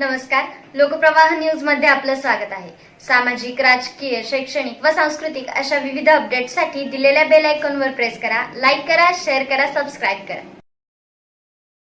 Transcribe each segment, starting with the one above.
नमस्कार. लोकप्रवाह न्यूजमध्ये आपलं स्वागत आहे. सामाजिक राजकीय शैक्षणिक व सांस्कृतिक अशा विविध अपडेटसाठी दिलेल्या बेल आयकॉनवर प्रेस करा लाईक करा शेअर करा सबस्क्राईब करा.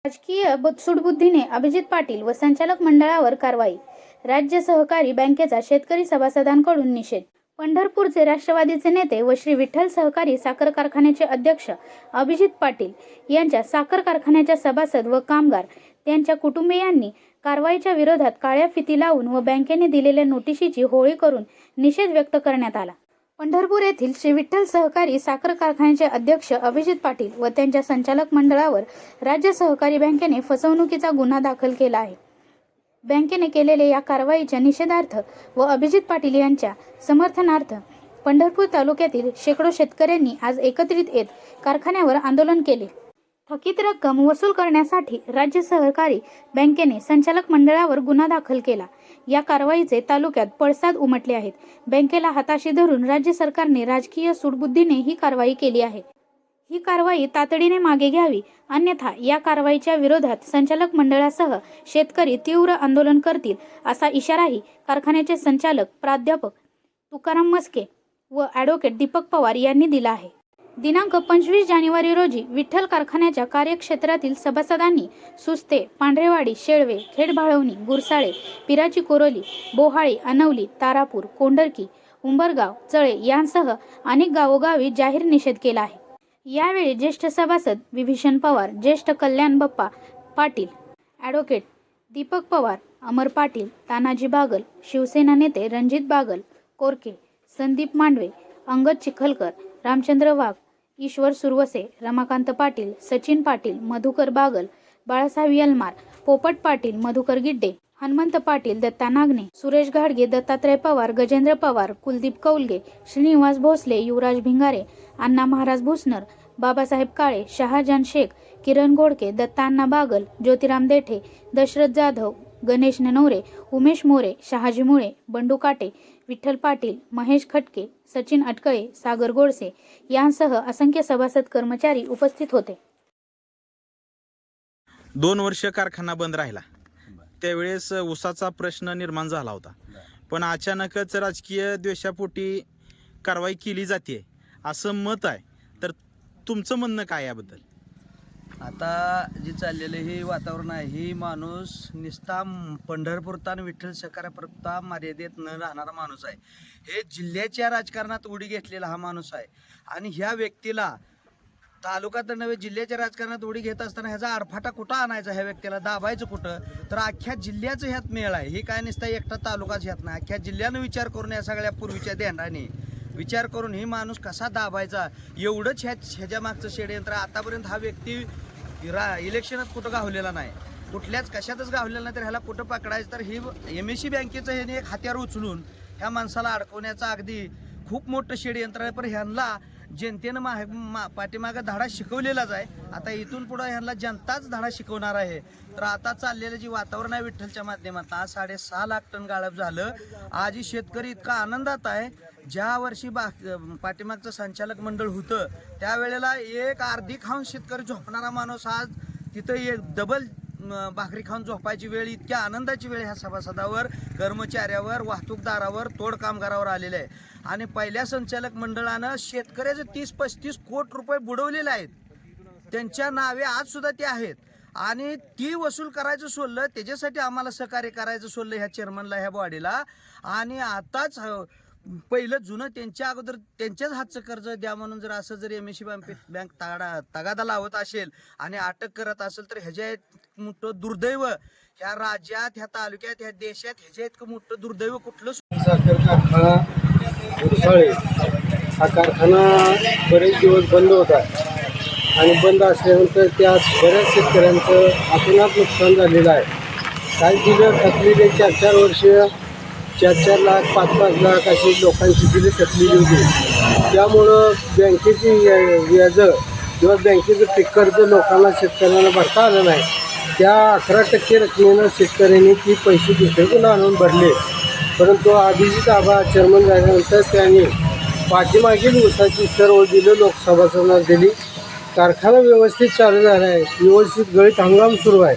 राजकीय बुत- अभिजित पाटील व संचालक मंडळावर कारवाई. राज्य सहकारी बँकेचा शेतकरी सभासदांकडून निषेध. पंढरपूरचे राष्ट्रवादीचे नेते व श्री विठ्ठल सहकारी साखर कारखान्याचे अध्यक्ष अभिजित पाटील यांच्या साखर कारखान्याच्या सभासद व कामगार त्यांच्या कुटुंबियांनी कारवाईच्या विरोधात काळ्या फिती लावून व बँकेने दिलेल्या नोटिशीची होळी करून निषेध व्यक्त करण्यात आला. पंढरपूर येथील श्री विठ्ठल सहकारी साखर कारखान्याचे अध्यक्ष अभिजित पाटील व त्यांच्या संचालक मंडळावर राज्य सहकारी बँकेने फसवणुकीचा गुन्हा दाखल केला आहे. बँकेने केलेल्या या कारवाईच्या निषेधार्थ व अभिजित पाटील यांच्या समर्थनार्थ पंढरपूर तालुक्यातील शेकडो शेतकऱ्यांनी आज एकत्रित येत कारखान्यावर आंदोलन केले. थकीत रक्कम वसूल करण्यासाठी राज्य सहकारी बँकेने संचालक मंडळावर गुन्हा दाखल केला. या कारवाईचे तालुक्यात पडसाद उमटले आहेत. बँकेला हाताशी धरून राज्य सरकारने राजकीय सूडबुद्धीने ही कारवाई केली आहे. ही कारवाई तातडीने मागे घ्यावी. अन्यथा या कारवाईच्या विरोधात संचालक मंडळासह शेतकरी तीव्र आंदोलन करतील असा इशाराही कारखान्याचे संचालक प्राध्यापक तुकाराम मस्के व ॲडव्होकेट दीपक पवार यांनी दिला आहे. दिनांक पंचवीस जानेवारी रोजी विठ्ठल कारखान्याच्या कार्यक्षेत्रातील सभासदांनी सुस्ते पांढरेवाडी शेळवे खेडभाळवणी गुरसाळे पिराची कोरोली बोहाळी अनवली तारापूर कोंडरकी उंबरगाव चळे यांसह अनेक गावोगावी जाहीर निषेध केला आहे. यावेळी ज्येष्ठ सभासद विभीषण पवार ज्येष्ठ कल्याण बप्पा पाटील ॲडव्होकेट दीपक पवार अमर पाटील तानाजी बागल शिवसेना नेते रणजित बागल कोरके संदीप मांडवे अंगद चिखलकर रामचंद्र वाघ ईश्वर सुरवसे रमाकांत पाटील सचिन पाटील मधुकर बागल बाळासाहेब यलमार पोपट पाटील मधुकर गिड्डे हनुमंत पाटील दत्ता नागने सुरेश घाडगे दत्तात्रय पवार गजेंद्र पवार कुलदीप कौलगे श्रीनिवास भोसले युवराज भिंगारे अण्णा महाराज भुसनर बाबासाहेब काळे शहाजान शेख किरण घोडके दत्ता अण्णा बागल ज्योतिराम देठे दशरथ जाधव गणेश ननवरे उमेश मोरे शहाजी मुळे बंडू काटे विठ्ठल पाटील महेश खटके सचिन अटकळे सागर गोडसे यांसह असंख्य सभासद कर्मचारी उपस्थित होते. दोन वर्ष कारखाना बंद राहिला. त्यावेळेस ऊसाचा प्रश्न निर्माण झाला होता. पण अचानकच राजकीय द्वेषापोटी कारवाई केली जाते असं मत आहे. तर तुमचं म्हणणं काय याबद्दल? आता जे चाललेलं हे वातावरण आहे ही माणूस निस्ता पंढरपूर तान विठ्ठल सकारापुरता मर्यादेत न राहणारा माणूस आहे. हे जिल्ह्याच्या राजकारणात उडी घेतलेला हा माणूस आहे. आणि ह्या व्यक्तीला तालुका तर नव्हे जिल्ह्याच्या राजकारणात उडी घेत असताना ह्याचा आरफाटा कुठं आणायचा ह्या व्यक्तीला? दाबायचं कुठं? तर अख्ख्या जिल्ह्याचं ह्यात मेळ आहे. हे काय नसतं एकटा तालुकाच ह्यात नाही. अख्ख्या जिल्ह्यानं विचार करून या सगळ्या पूर्वीच्या ध्यानाने विचार करून ही माणूस कसा दाबायचा? एवढंच ह्या ह्याच्या मागचं षडयंत्र. आतापर्यंत हा व्यक्ती रा इलेक्शनात कुठं गावलेला नाही. कुठल्याच कशातच गावलेला नाही तर ह्याला कुठं पकडायचं? तर ही एम एस सी बँकेचं ह्याने एक हत्यार उचलून ह्या माणसाला अडकवण्याचा अगदी खूप मोठं षडयंत्र आहे पण ह्यांना जनतेनं मा मा पाठीमागं धाडा शिकवलेलाच आहे. आता इथून पुढं ह्यांना जनताच धाडा शिकवणार आहे. तर आता चाललेलं जे वातावरण आहे विठ्ठलच्या माध्यमात आज साडेसहा लाख टन गाळप झालं. आज ही शेतकरी इतका आनंदात आहे. ज्या वर्षी बा पाठीमागचं संचालक मंडळ होतं त्यावेळेला एक अर्धी खाऊन शेतकरी झोपणारा माणूस आज तिथं एक डबल भाकरी खाऊन झोपायची वेळ इतक्या आनंदाची वेळ ह्या सभासदावर कर्मचाऱ्यावर वाहतूकदारावर तोड कामगारावर आलेले आहे. आणि पहिल्या संचालक मंडळानं शेतकऱ्याचे तीस पस्तीस कोटी रुपये बुडवलेले आहेत. त्यांच्या नावे आज सुद्धा ते आहेत. आणि ती वसूल करायचं सोडलं त्याच्यासाठी आम्हाला सहकार्य करायचं सोडलं ह्या चेअरमनला ह्या बॉडीला आणि आताच पहिलं जुनं त्यांच्या अगोदर त्यांच्याच हातचं कर्ज द्या म्हणून जर असं जर M S C bank bank तगादा लावत असेल आणि अटक करत असेल तर ह्याच्या मोठं दुर्दैव. ह्या राज्यात ह्या तालुक्यात ह्या देशात ह्याच्या इतकं मोठं दुर्दैव कुठलं कारखाना हा कारखाना बरेच दिवस बंद होता. आणि बंद असल्यानंतर त्यात बऱ्याच शेतकऱ्यांचं अतोनात नुकसान झालेलं आहे. काही दिलं थकलेले चार चार वर्ष चार चार लाख पाच पाच लाख अशी लोकांची दिली थकलेली होती. त्यामुळं बँकेची व्या- व्याजं किंवा बँकेचं पीक कर्ज लोकांना शेतकऱ्यांना भरता आलं नाही. त्या अकरा टक्के रकमेनं शेतकऱ्यांनी ती पैसे दुसरीकडून आणून भरले. परंतु अभिजित आबा चेअरमन झाल्यानंतर त्यांनी पाठीमागील ऊसाची सर्व दिलं लोकसभासदांना दिली. कारखाना व्यवस्थित चालू झाला आहे व्यवस्थित गळीत हंगाम सुरू आहे.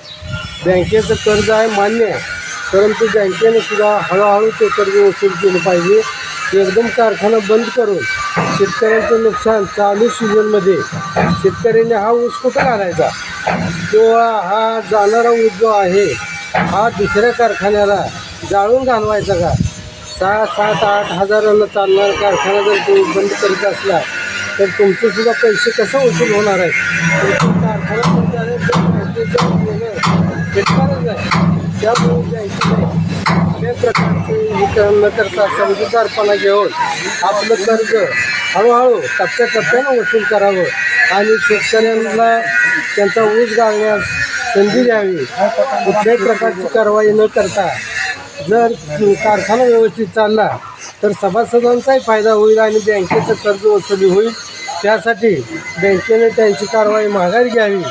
बँकेचं कर्ज आहे मान्य आहे. परंतु बँकेने सुद्धा हळूहळू ते कर्ज वसूल केलं पाहिजे. एकदम कारखाना बंद करून शेतकऱ्यांचं नुकसान चालू सीझनमध्ये शेतकऱ्यांनी हा ऊस कुठं घालायचा किंवा हा जाणारा ऊस जो आहे हा दुसऱ्या कारखान्याला जाळून घालवायचा का? सहा सात आठ हजारांना चालणारा कारखाना जर तुम्ही बंद करीत असला तर तुमचंसुद्धा पैसे कसं वसूल होणार आहे? कारखाना बंद झाल्यानंतर भेटणारच नाही. त्यामुळे बँकेने कुठल्याही प्रकारचे हे न करता समजूतदारपणा घेऊन आपलं कर्ज हळूहळू टप्प्याटप्प्यानं वसूल करावं आणि शेतकऱ्यांना त्यांचा ऊस घालण्यास संधी द्यावी. कुठल्याही प्रकारची कारवाई न करता जर कारखाना व्यवस्थित चालला तर सभासदांचाही फायदा होईल आणि बँकेचं कर्ज वसुली होईल. त्यासाठी बँकेने त्यांची कारवाई माघारी घ्यावी.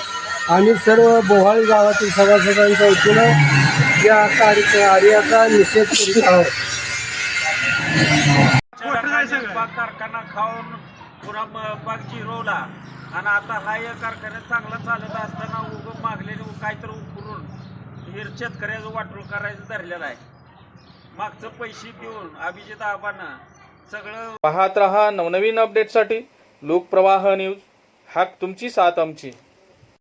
आम्ही सर्व बोहाळी गावातील सभासदांच्या वतीनं या कार्याचा निषेध करीत आहोत. कारखाना खाऊन पुन्हा पाक जिरवला आणि आता हा एक कारखाना चांगला चालत असताना उग मागलेले काहीतरी उकरून हे शेतकऱ्याचं वाटोळ करायचं धरलेलं आहे. मागचं पैसे देऊन अभिजित आबांना सगळं पाहत रहा नवनवीन अपडेटसाठी लोकप्रवाह न्यूज हाक तुमची साथ आमची.